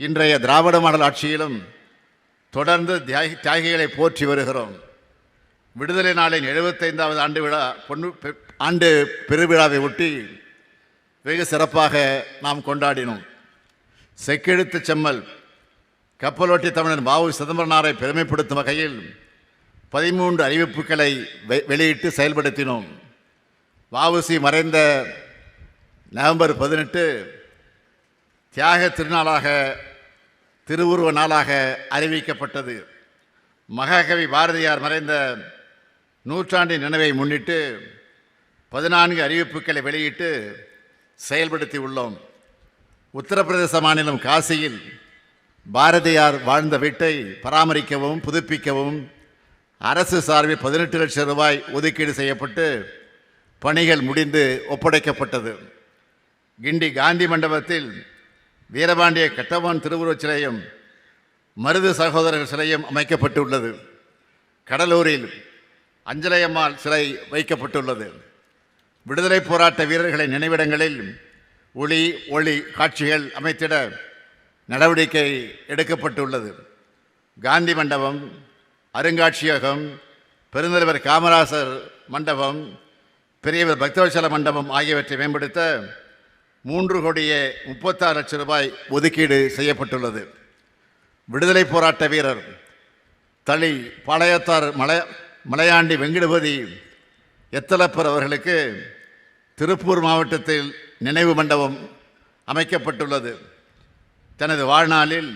இன்றைய திராவிட மாடல் ஆட்சியிலும் தொடர்ந்து தியாகி தியாகிகளை போற்றி வருகிறோம். விடுதலை நாளின் எழுபத்தைந்தாவது ஆண்டு விழா பொன்னு பெ- ஆண்டு பெருவிழாவை ஒட்டி வெகு சிறப்பாக நாம் கொண்டாடினோம். செக்கெழுத்து செம்மல் கப்பலோட்டி தமிழன் பாபு சிதம்பரனாரை பெருமைப்படுத்தும் வகையில் பதிமூன்று அறிவிப்புகளை வெ- வெளியிட்டு செயல்படுத்தினோம். வாவுசி மறைந்த நவம்பர் பதினெட்டு தியாக திருநாளாக திருவுருவ நாளாக அறிவிக்கப்பட்டது. மகாகவி பாரதியார் மறைந்த நூற்றாண்டின் நினைவை முன்னிட்டு பதினான்கு அறிவிப்புகளை வெளியிட்டு செயல்படுத்தி உள்ளோம். உத்தரப்பிரதேச மாநிலம் காசியில் பாரதியார் வாழ்ந்த வீட்டை பராமரிக்கவும் புதுப்பிக்கவும் அரசு சார்பில் பதினெட்டு லட்சம் ரூபாய் ஒதுக்கீடு செய்யப்பட்டு பணிகள் முடிந்து ஒப்படைக்கப்பட்டது. கிண்டி காந்தி மண்டபத்தில் வீரபாண்டிய கட்டவான் திருவுருவச் சிலையும் மருது சகோதரர் சிலையும் அமைக்கப்பட்டுள்ளது. கடலூரில் அஞ்சலையம்மாள் சிலை வைக்கப்பட்டுள்ளது. விடுதலை போராட்ட வீரர்களின் நினைவிடங்களில் ஒளி ஒளி காட்சிகள் அமைத்திட நடவடிக்கை எடுக்கப்பட்டுள்ளது. காந்தி மண்டபம் அருங்காட்சியகம் பெருந்தலைவர் காமராசர் மண்டபம் பெரியவர் பக்தவச்சல மண்டபம் ஆகியவற்றை மேம்படுத்த மூன்று கோடியே முப்பத்தாறு லட்சம் ரூபாய் ஒதுக்கீடு செய்யப்பட்டுள்ளது. விடுதலை போராட்ட வீரர் தளி பாளையத்தார் மலை மலையாண்டி வெங்கடபதி எத்தலப்பர் அவர்களுக்கு திருப்பூர் மாவட்டத்தில் நினைவு மண்டபம் அமைக்கப்பட்டுள்ளது. தனது வாழ்நாளில்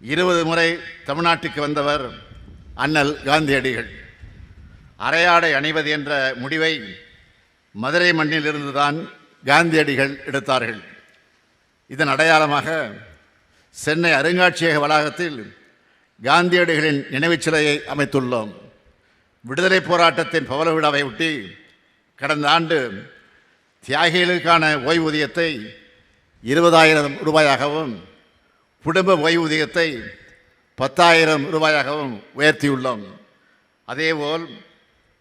இருபது முறை தமிழ்நாட்டுக்கு வந்தவர் அண்ணல் காந்தியடிகள். அரையாடை அணிவது என்ற முடிவை மதுரை மண்ணிலிருந்து தான் காந்தியடிகள் எடுத்தார்கள். இதன் அடையாளமாக சென்னை அருங்காட்சியக வளாகத்தில் காந்தியடிகளின் நினைவுச் சிலையை அமைத்துள்ளோம். விடுதலை போராட்டத்தின் பவல விழாவை ஒட்டி கடந்த ஆண்டு தியாகிகளுக்கான ஓய்வூதியத்தை இருபதாயிரம் ரூபாயாகவும் குடும்ப ஓய்வூதியத்தை பத்தாயிரம் ரூபாயாகவும் உயர்த்தியுள்ளோம். அதேபோல்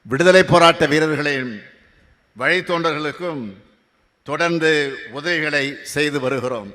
விடுதலை போராட்ட வீரர்களின் வழித்தோன்றர்களுக்கும் தொடர்ந்து உதவிகளை செய்து வருகிறோம்.